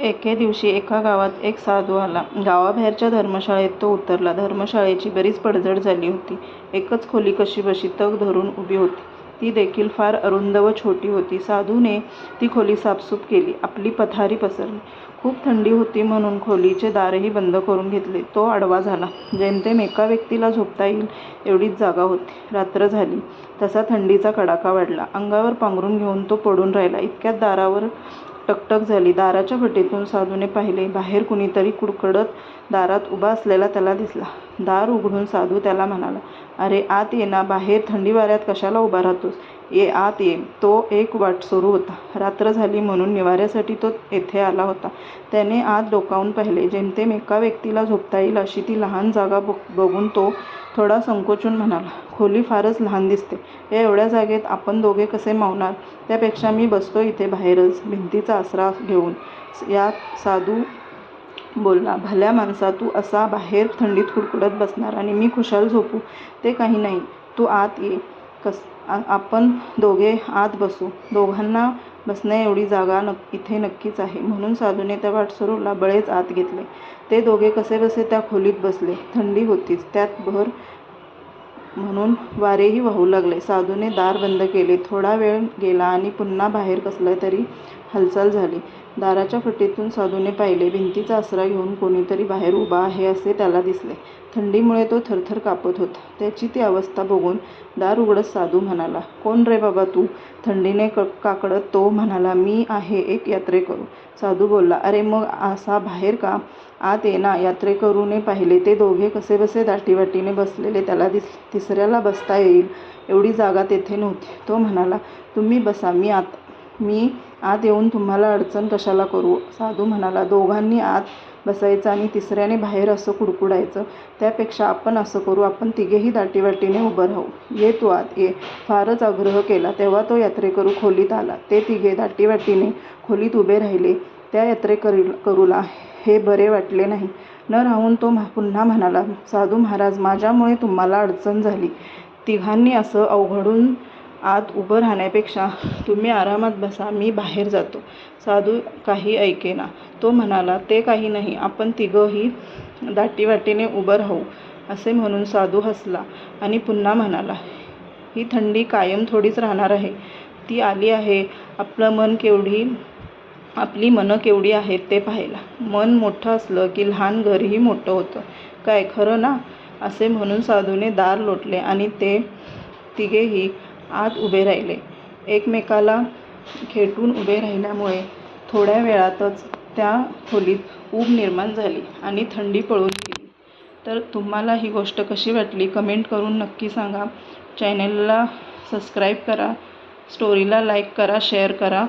एके दिवशी एका गावात एक साधू आला. गावाबाहेरच्या धर्मशाळेत तो उतरला. धर्मशाळेची बरीच पडझड झाली होती. एकच खोली कशीबशी तग धरून उभी होती. ती देखील फार अरुंद व छोटी होती. साधूने ती खोली साफसूफ केली. आपली पथारी पसरली. खूप थंडी होती म्हणून खोलीचे दारही बंद करून घेतले. तो आडवा झाला. जेमतेम एका व्यक्तीला झोपता येईल एवढीच जागा होती. रात्र झाली तसा थंडीचा कडाका वाढला. अंगावर पांघरून घेऊन तो पडून राहिला. इतक्यात दारावर टकटक झाली. दाराच्या भटीतून साधूने पाहिले. बाहेर कुणीतरी कुडकडत दारात उभा असलेला त्याला दिसला. दार उघडून साधू त्याला म्हणाला, "अरे आत ये ना. बाहेर थंडी-वाऱ्यात कशाला उभा राहतोस? ये, आत ये. " तो एक वाटसरू होता. रात्र झाली म्हणून निवाऱ्यासाठी तो येथे आला होता. त्याने आत डोकावून पाहिले. जेमतेम एका व्यक्तीला झोपता येईल अशी ती लहान जागा बघून तो थोडा संकोचून म्हणाला, "खोली फारच लहान दिसते. या एवढ्या जागेत आपण दोघे कसे मावणार? त्यापेक्षा मी बसतो इथे बाहेरच भिंतीचा आसरा घेऊन. यात " साधू बोलला, "भल्या माणसा, तू असा बाहेर थंडीत कुडकुडत बसणार आणि मी खुशाल झोपू? ते काही नाही. तू आत ये. आपण दोघे आत बसू. दोघांना बसण्याएवढी जागा इथे नक्कीच आहे. " म्हणून साधूने त्या वाटसरूला बळेच आत घेतले. ते दोघे कसेबसे त्या खोलीत बसले. थंडी होतीच, त्यात भर म्हणून वारेही वाहू लागले. साधूने दार बंद केले. थोडा वेळ गेला आणि पुन्हा बाहेर कसलीतरी हालचाल झाली. दाराच्या फटीतून साधूने पाहिले. भिंतीचा आसरा घेऊन कोणीतरी बाहेर उभा आहे असे त्याला दिसले. थंडीमुळे तो थरथर कापत होता. त्याची ती अवस्था बघून दार उघडत साधू म्हणाला, "कोण रे बाबा तू? " थंडीने क काकडत तो म्हणाला, "मी आहे एक यात्रेकरू. " साधू बोलला, "अरे मग असा बाहेर का? आत ये ना. " यात्रेकरूने पाहिले. ते दोघे कसेबसे दाटीवाटीने बसलेले त्याला दिस तिसऱ्याला बसता येईल एवढी जागा तेथे नव्हती. तो म्हणाला, "तुम्ही बसा. मी आत मी आत येऊन तुम्हाला अडचण कशाला करू? " साधू म्हणाला, "दोघांनी आत बसायचं आणि तिसऱ्याने बाहेर असं कुडकुडायचं, त्यापेक्षा आपण असं करू, आपण तिघेही दाटीवाटीने उभं राहू. ये तू आत, ये. " फारच आग्रह केला तेव्हा तो यात्रेकरू खोलीत आला. ते तिघे दाटीवाटीने खोलीत उभे राहिले. त्या यात्रेकरूला हे बरे वाटले नाही. न राहून तो पुन्हा म्हणाला, "साधू महाराज, माझ्यामुळे तुम्हाला अडचण झाली. तिघांनी असं अवघडून आत उभं राहण्यापेक्षा तुम्ही आरामात बसा. मी बाहेर जातो. " साधू काही ऐकेना. तो म्हणाला, "ते काही नाही. आपण तिघंही दाटीवाटीने उभं राहू. " असे म्हणून साधू हसला आणि पुन्हा म्हणाला, "ही थंडी कायम थोडीच राहणार आहे. ती आली आहे आपलं मन केवढी आपली मनं केवढी आहेत ते पाहायला. मन मोठं असलं की लहान घरही मोठं होतं. काय, खरं ना? " असे म्हणून साधूने दार लोटले आणि ते तिघेही आत उभे राहिले. एकमेकाला खेटून उभे राहिल्यामुळे थोड्या वेळातच त्या खोलीत ऊब निर्माण झाली आणि थंडी पळून गेली. तर तुम्हाला ही गोष्ट कशी वाटली कमेंट करून नक्की सांगा. चॅनलला सबस्क्राईब करा. स्टोरीला लाईक करा, शेअर करा.